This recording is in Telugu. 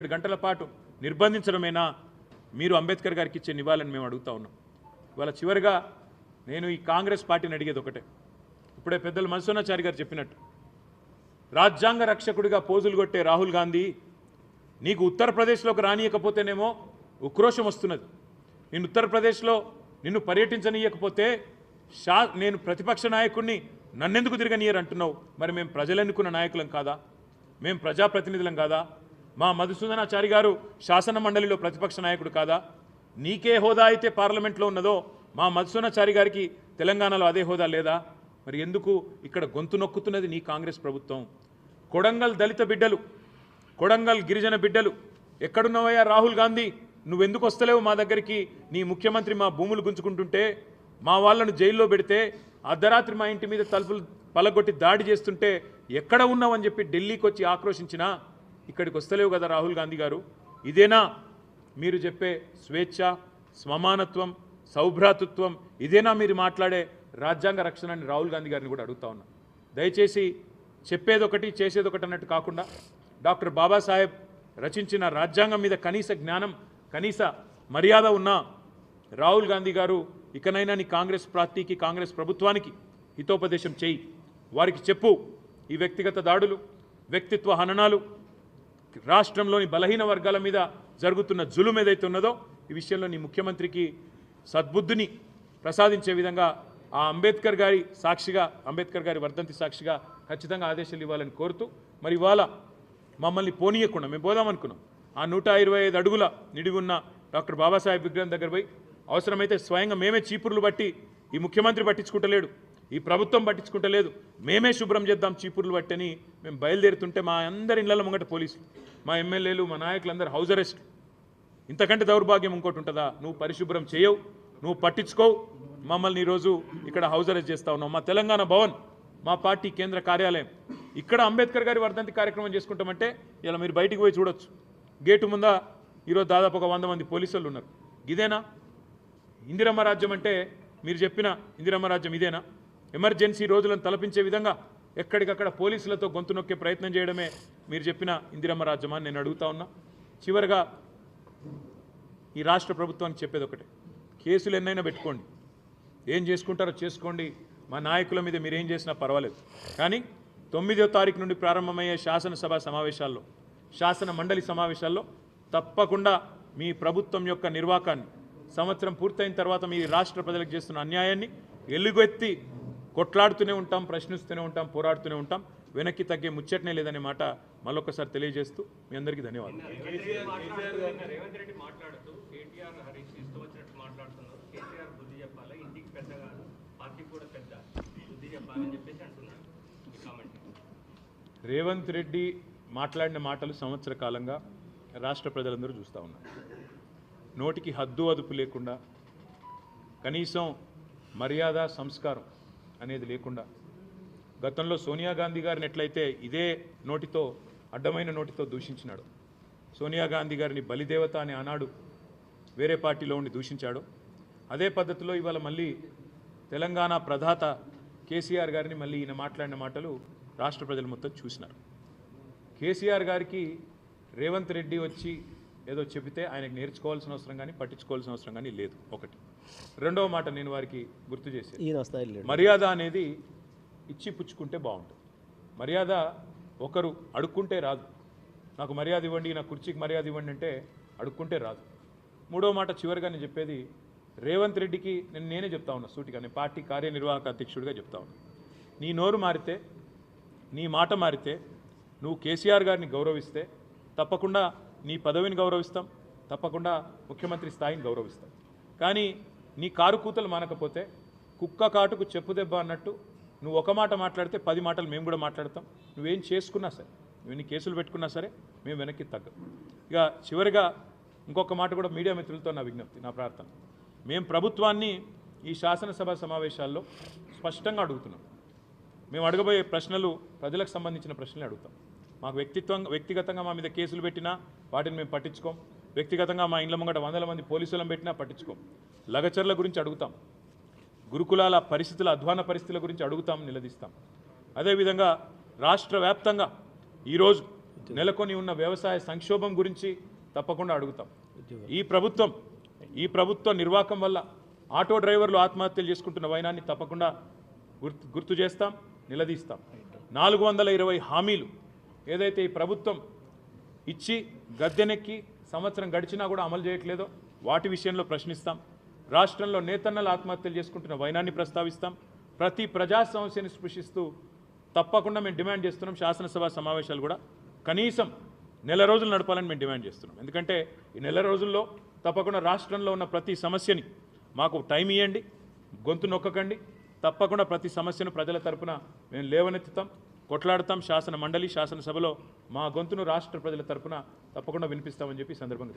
ఏడు గంటల పాటు నిర్బంధించడమేనా? మీరు అంబేద్కర్ గారికి ఇచ్చే నివాళని మేము అడుగుతా ఉన్నాం. ఇవాళ చివరిగా నేను ఈ కాంగ్రెస్ పార్టీని అడిగేది ఒకటే. ఇప్పుడే పెద్దలు మన్సోనాచారి గారు చెప్పినట్టు. రాజ్యాంగ రక్షకుడిగా పోజులు కొట్టే రాహుల్ గాంధీ నీకు ఉత్తరప్రదేశ్లోకి రానియకపోతేనేమో ఉక్రోషం వస్తున్నది. నేను ఉత్తరప్రదేశ్లో నిన్ను పర్యటించనీయకపోతే షా నేను ప్రతిపక్ష నాయకుడిని నన్నెందుకు తిరగనీయరు అంటున్నావు మరి మేము ప్రజలు ఎన్నుకున్న నాయకులం కాదా? మేము ప్రజాప్రతినిధులం కాదా? మా మధుసూదనాచారి గారు శాసన మండలిలో ప్రతిపక్ష నాయకుడు కాదా? నీకే హోదా అయితే పార్లమెంట్లో ఉన్నదో మా మధుసూదనాచారి గారికి తెలంగాణలో అదే హోదా లేదా? మరి ఎందుకు ఇక్కడ గొంతు నొక్కుతున్నది నీ కాంగ్రెస్ ప్రభుత్వం? కొడంగల్ దళిత బిడ్డలు కొడంగల్ గిరిజన బిడ్డలు ఎక్కడున్నావయ్యా రాహుల్ గాంధీ? నువ్వెందుకు వస్తలేవు మా దగ్గరికి? నీ ముఖ్యమంత్రి మా భూములు గుంజుకుంటుంటే మా వాళ్ళను జైల్లో పెడితే అర్ధరాత్రి మా ఇంటి మీద తలుపులు పలగొట్టి దాడి చేస్తుంటే ఎక్కడ ఉన్నావని చెప్పి ఢిల్లీకి వచ్చి ఆక్రోశించినా ఇక్కడికి వస్తలేవు కదా రాహుల్ గాంధీ గారు. ఇదేనా? మీరు చెప్పే స్వేచ్ఛ స్వమానత్వం సౌభ్రాతృత్వం ఇదేనా మీరు మాట్లాడే రాజ్యాంగ రక్షణ అని రాహుల్ గాంధీ గారిని కూడా అడుగుతా ఉన్నా. దయచేసి చెప్పేదొకటి చేసేదొకటి అన్నట్టు కాకుండా డాక్టర్ బాబాసాహెబ్ రచించిన రాజ్యాంగం మీద కనీస జ్ఞానం కనీస మర్యాద ఉన్న రాహుల్ గాంధీ గారు ఇకనైనా నీ కాంగ్రెస్ పార్టీకి కాంగ్రెస్ ప్రభుత్వానికి హితోపదేశం చేయి. వారికి చెప్పు ఈ వ్యక్తిగత దాడులు వ్యక్తిత్వ హననాలు రాష్ట్రంలోని బలహీన వర్గాల మీద జరుగుతున్న జులుం ఏదైతే ఉన్నదో ఈ విషయంలో నీ ముఖ్యమంత్రికి సద్బుద్ధిని ప్రసాదించే విధంగా ఆ అంబేద్కర్ గారి సాక్షిగా అంబేద్కర్ గారి వర్ధంతి సాక్షిగా ఖచ్చితంగా ఆదేశాలు ఇవ్వాలని కోరుతూ మరి ఇవాళ మమ్మల్ని పోనీయకుండా మేము పోదాం అనుకున్నాం. ఆ నూట ఇరవై ఐదు అడుగుల నిడివి ఉన్న డాక్టర్ బాబాసాహెబ్ విగ్రహం దగ్గర పోయి అవసరమైతే స్వయంగా మేమే చీపుర్లు బట్టి ఈ ముఖ్యమంత్రి పట్టించుకుంటలేడు. ఈ ప్రభుత్వం పట్టించుకుంటలేదు. మేమే శుభ్రం చేద్దాం చీపుర్లు పట్టని మేము బయలుదేరుతుంటే మా అందరి ఇళ్ళ ముంగట పోలీసులు మా ఎమ్మెల్యేలు మా నాయకులందరూ హౌస్ అరెస్ట్. ఇంతకంటే దౌర్భాగ్యం ఇంకోటి ఉంటుందా? నువ్వు పరిశుభ్రం చేయవు నువ్వు పట్టించుకోవు. మమ్మల్ని ఈరోజు ఇక్కడ హౌస్ అరెస్ట్ చేస్తా ఉన్నావు. మా తెలంగాణ భవన్ మా పార్టీ కేంద్ర కార్యాలయం. ఇక్కడ అంబేద్కర్ గారి వర్ధంతి కార్యక్రమం చేసుకుంటామంటే ఇలా మీరు బయటికి పోయి చూడొచ్చు. గేటు ముందా ఈరోజు దాదాపు ఒక వంద మంది పోలీసులు ఉన్నారు. ఇదేనా? ఇందిరమ్మ రాజ్యం అంటే మీరు చెప్పిన ఇందిరమ్మ రాజ్యం ఇదేనా? ఎమర్జెన్సీ రోజులను తలపించే విధంగా ఎక్కడికక్కడ పోలీసులతో గొంతు నొక్కే ప్రయత్నం చేయడమే మీరు చెప్పిన ఇందిరమ్మ రాజ్యమా అని నేను అడుగుతా ఉన్నా. చివరిగా ఈ రాష్ట్ర ప్రభుత్వానికి చెప్పేది ఒకటే. కేసులు ఎన్నైనా పెట్టుకోండి. ఏం చేసుకుంటారో చేసుకోండి. మా నాయకుల మీద మీరు ఏం చేసినా పర్వాలేదు. కానీ తొమ్మిదో తారీఖు నుండి ప్రారంభమయ్యే శాసనసభ సమావేశాల్లో శాసన మండలి సమావేశాల్లో తప్పకుండా మీ ప్రభుత్వం యొక్క నిర్వాకాన్ని సంవత్సరం పూర్తయిన తర్వాత మీ రాష్ట్ర ప్రజలకు చేస్తున్న అన్యాయాన్ని ఎలుగెత్తి కొట్లాడుతూనే ఉంటాం ప్రశ్నిస్తూనే ఉంటాం పోరాడుతూనే ఉంటాం. వెనక్కి తగ్గే ముచ్చటనే లేదనే మాట మళ్ళొకసారి తెలియజేస్తూ మీ అందరికీ ధన్యవాదాలు. రేవంత్ రెడ్డి మాట్లాడిన మాటలు సంవత్సర కాలంగా రాష్ట్ర ప్రజలందరూ చూస్తూ ఉన్నారు. నోటికి హద్దు అదుపు లేకుండా కనీసం మర్యాద సంస్కారం అనేది లేకుండా. గతంలో సోనియా గాంధీ గారిని ఎట్లయితే ఇదే నోటితో అడ్డమైన నోటితో దూషించినాడు సోనియా గాంధీ గారిని బలిదేవత అని ఆనాడు వేరే పార్టీలో ఉండి దూషించాడు అదే పద్ధతిలో ఇవాళ మళ్ళీ తెలంగాణ ప్రధాత కేసీఆర్ గారిని మళ్ళీ ఈయన మాట్లాడిన మాటలు రాష్ట్ర ప్రజలు మొత్తం చూసినారు. కేసీఆర్ గారికి రేవంత్ రెడ్డి వచ్చి ఏదో చెబితే ఆయనకు నేర్చుకోవాల్సిన అవసరం కానీ పట్టించుకోవాల్సిన అవసరం కానీ లేదు ఒకటి. రెండవ మాట నేను వారికి గుర్తు లేడు. మర్యాద అనేది ఇచ్చి పుచ్చుకుంటే బాగుంటుంది. మర్యాద ఒకరు అడుక్కుంటే రాదు. నాకు మర్యాద ఇవ్వండి నా కుర్చీకి మర్యాద ఇవ్వండి అంటే అడుక్కుంటే రాదు. మూడో మాట చివరిగా నేను చెప్పేది రేవంత్ రెడ్డికి నేను నేనే చెప్తా ఉన్నా సూటిగా నేను పార్టీ కార్యనిర్వాహక అధ్యక్షుడిగా చెప్తా ఉన్నా. నీ నోరు మారితే నీ మాట మారితే నువ్వు కేసీఆర్ గారిని గౌరవిస్తే తప్పకుండా నీ పదవిని గౌరవిస్తాం తప్పకుండా ముఖ్యమంత్రి స్థాయిని గౌరవిస్తాం. కానీ నీ కారు కూతలు మానకపోతే కుక్క కాటుకు చెప్పు దెబ్బ అన్నట్టు నువ్వు ఒక మాట మాట్లాడితే పది మాటలు మేము కూడా మాట్లాడతాం. నువ్వేం చేసుకున్నా సరే నువ్వు ఎన్ని కేసులు పెట్టుకున్నా సరే మేము వెనక్కి తగ్గం. ఇక చివరిగా ఇంకొక మాట కూడా మీడియా మిత్రులతో నా విజ్ఞప్తి నా ప్రార్థన. మేము ప్రభుత్వాన్ని ఈ శాసనసభ సమావేశాల్లో స్పష్టంగా అడుగుతున్నాం. మేము అడగబోయే ప్రశ్నలు ప్రజలకు సంబంధించిన ప్రశ్నలు అడుగుతాం. మాకు వ్యక్తిత్వం వ్యక్తిగతంగా మా మీద కేసులు పెట్టినా వాటిని మేము పట్టించుకోం. వ్యక్తిగతంగా మా ఇండ్ల ముంగట వందల మంది పోలీసులను పెట్టినా పట్టించుకోం. లగచర్ల గురించి అడుగుతాం. గురుకులాల పరిస్థితుల అధ్వాన పరిస్థితుల గురించి అడుగుతాం నిలదీస్తాం. అదేవిధంగా రాష్ట్ర వ్యాప్తంగా ఈరోజు నెలకొని ఉన్న వ్యవసాయ సంక్షోభం గురించి తప్పకుండా అడుగుతాం. ఈ ప్రభుత్వం ఈ ప్రభుత్వ నిర్వాహకం వల్ల ఆటో డ్రైవర్లు ఆత్మహత్యలు చేసుకుంటున్న వైనాన్ని తప్పకుండా గుర్తు గుర్తు చేస్తాం నిలదీస్తాం. నాలుగు వందల ఇరవై హామీలు ఏదైతే ఈ ప్రభుత్వం ఇచ్చి గద్దెనెక్కి సంవత్సరం గడిచినా కూడా అమలు చేయట్లేదో. వాటి విషయంలో ప్రశ్నిస్తాం. రాష్ట్రంలో నేతన్నలు ఆత్మహత్యలు చేసుకుంటున్న వైనాన్ని ప్రస్తావిస్తాం. ప్రతి ప్రజా సమస్యని స్పృశిస్తూ తప్పకుండా మేము డిమాండ్ చేస్తున్నాం. శాసనసభ సమావేశాలు కూడా కనీసం నెల రోజులు నడపాలని మేము డిమాండ్ చేస్తున్నాం. ఎందుకంటే ఈ నెల రోజుల్లో తప్పకుండా రాష్ట్రంలో ఉన్న ప్రతి సమస్యని మాకు టైం ఇవ్వండి గొంతు నొక్కకండి. తప్పకుండా ప్రతి సమస్యను ప్రజల తరపున మేము లేవనెత్తుతాం. కొట్లాడతాం శాసన మండలి శాసనసభలో మా గొంతును రాష్ట్ర ప్రజల తరఫున తప్పకుండా వినిపిస్తామని చెప్పి సందర్భంగా